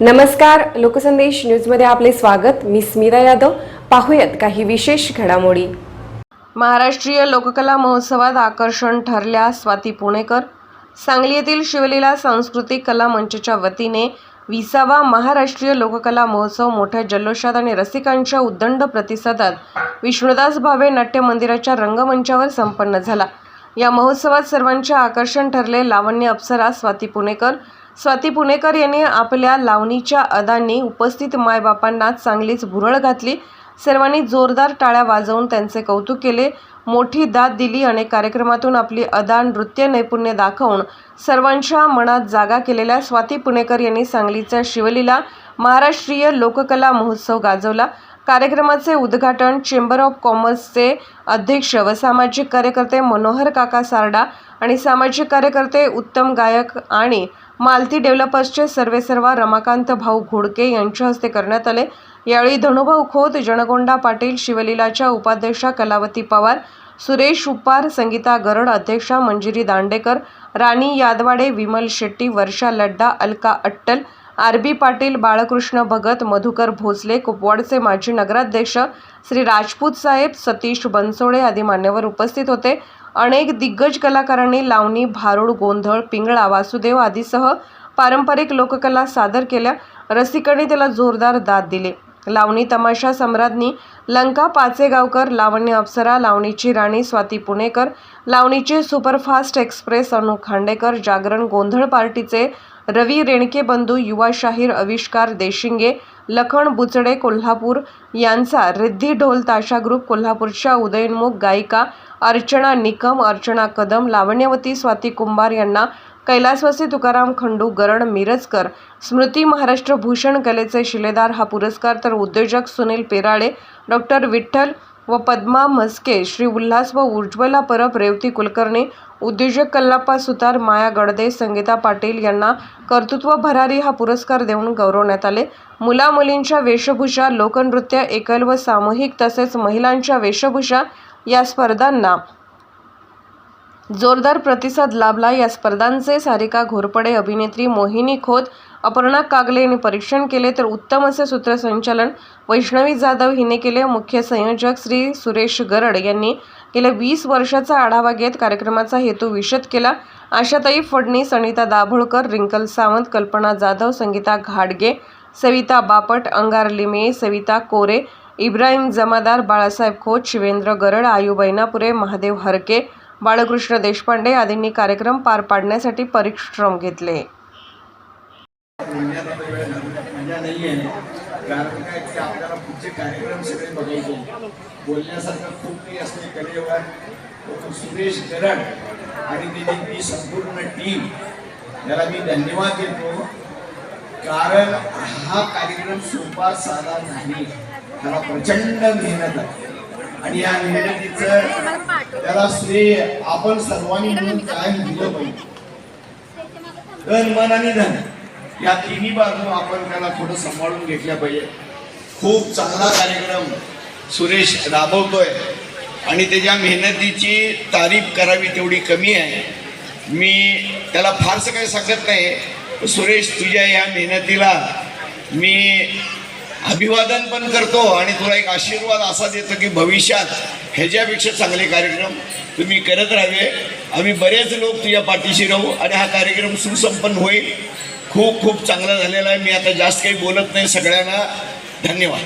नमस्कार लोकसंदेश न्यूजमध्ये आपले स्वागत. मी स्मिता यादव. पाहूयात काही विशेष घडामोडी. महाराष्ट्रीय लोककला महोत्सवात आकर्षण ठरल्या स्वाती पुणेकर. सांगली येथील शिवलीला सांस्कृतिक कला मंचच्या वतीने विसावा महाराष्ट्रीय लोककला महोत्सव मोठ्या जल्लोषात आणि रसिकांच्या उद्दंड प्रतिसादात विष्णुदास भावे नाट्य मंदिराच्या रंगमंचावर संपन्न झाला. या महोत्सवात सर्वांचे आकर्षण ठरले लावण्य अप्सरा स्वाती पुणेकर स्वाती पुणेकर यांनी आपल्या लावणीच्या अदांनी उपस्थित मायबापांना चांगलीच भुरळ घातली. सर्वांनी जोरदार टाळ्या वाजवून त्यांचे कौतुक केले. मोठी दाद दिली आणि कार्यक्रमातून आपली अदा नृत्य नैपुण्य दाखवून सर्वांच्या मनात जागा केलेल्या स्वाती पुणेकर यांनी सांगलीचा शिवलीला महाराष्ट्रीय लोककला महोत्सव गाजवला. कार्यक्रमाचे उद्घाटन चेंबर ऑफ कॉमर्सचे अध्यक्ष व सामाजिक कार्यकर्ते मनोहर काका सारडा आणि सामाजिक कार्यकर्ते उत्तम गायक आणि मालती डेव्हलपर्सचे सर्वेसर्वा रमाकांत भाऊ घोडके यांच्या हस्ते करण्यात आले. यावेळी धनुभाऊ खोत जनगोंडा पाटील शिवलीलाच्या उपाध्यक्षा कलावती पवार सुरेश उपार संगीता गरड अध्यक्षा मंजिरी दांडेकर राणी यादवाडे विमल शेट्टी वर्षा लड्डा अलका अट्टल आर बी पाटील बाळकृष्ण भगत मधुकर भोसले कुपवाडचे माजी नगराध्यक्ष श्री राजपूत साहेब सतीश बनसोडे आदी मान्यवर उपस्थित होते. अनेक दिग्गज कलाकारांनी लावणी भारुड गोंधळ पिंगळा वासुदेव आदीसह पारंपरिक लोककला सादर केल्या. रसिकांनी त्याला जोरदार दाद दिले. लावणी तमाशा सम्राज्ञी लंका पाचेगावकर लावण्य अप्सरा लावणीची राणी स्वाती पुणेकर लावणीचे सुपरफास्ट एक्सप्रेस अनु खांडेकर जागरण गोंधळ पार्टीचे रवी रेणके बंधू युवा शाहीर आविष्कार देशिंगे लखन बुचडे कोल्हापूर यांचा रिद्धी ढोल ताशा ग्रुप कोल्हापूरच्या उदयनमुख गायिका अर्चना निकम अर्चना कदम लावण्यवती स्वाती कुंभार यांना कैलासवासी तुकाराम खंडू गरण मिरजकर स्मृती महाराष्ट्र भूषण कलेचे शिलेदार हा पुरस्कार तर उद्योजक सुनील पेराळे डॉक्टर विठ्ठल व पद्मा म्हस्के श्री उल्हास व उज्ज्वला परब रेवती कुलकर्णी उद्योजक कल्लाप्पा सुतार माया गडदे संगीता पाटील यांना कर्तृत्व भरारी हा पुरस्कार देऊन गौरवण्यात आले. मुला मुलींच्या वेशभूषा लोकनृत्य एकल व सामूहिक तसेच महिलांच्या वेशभूषा या स्पर्धांना जोरदार प्रतिसाद लाभला. या स्पर्धांचे सारिका घोरपडे अभिनेत्री मोहिनी खोत अपर्णा कागले यांनी परीक्षण केले तर उत्तम असे सूत्रसंचालन वैष्णवी जाधव हिने केले. मुख्य संयोजक श्री सुरेश गरड यांनी गेल्या वीस वर्षाचा आढावा घेत कार्यक्रमाचा हेतू विशद केला. आशाताई फडणीस अनिता दाभोळकर रिंकल सावंत कल्पना जाधव संगीता घाडगे सविता बापट अंगार लिमे सविता कोरे इब्राहिम जमादार बाळासाहेब खोत शिवेंद्र गरड आयु बैनापुरे महादेव हरके बाळकृष्ण देशपांडे आदींनी कार्यक्रम पार पाडण्यासाठी परिश्रम घेतले. बोलण्यात आता वेळ मजा नाही. म्हणजे आहे कारण काय की आपल्याला पुढचे कार्यक्रम सगळे बघायचे बोलण्यासारखं खूप काही असते. कलेवर सुरेश गरड आणि त्याची ती संपूर्ण टीम याला मी धन्यवाद देतो. कारण हा कार्यक्रम सोपा साधा नाही. त्याला प्रचंड मेहनत आहे. आणि या मेहनतीचं त्याला श्रेय आपण सर्वांनी मिळून कायम दिलं पाहिजे. धन मन आणि धन. या तिन्ही बाजू आपण त्याला थोडं सांभाळून घेतल्या पाहिजे. खूप चांगला कार्यक्रम सुरेश राबवतोय. आणि त्याच्या मेहनतीची तारीफ करावी तेवढी कमी आहे. मी त्याला फारसं काही सांगत नाही. सुरेश तुझ्या या मेहनतीला मी अभिवादन पण करतो आणि तुला एक आशीर्वाद असा देतो की भविष्यात ह्याच्यापेक्षा चांगले कार्यक्रम तुम्ही करत राहावे. आम्ही बरेच लोक तुझ्या पाठीशी राहू आणि हा कार्यक्रम सुसंपन्न होईल. खूप खूप चांगला झालेला आहे. मी आता जास्त काही बोलत नाही. सगळ्यांना धन्यवाद.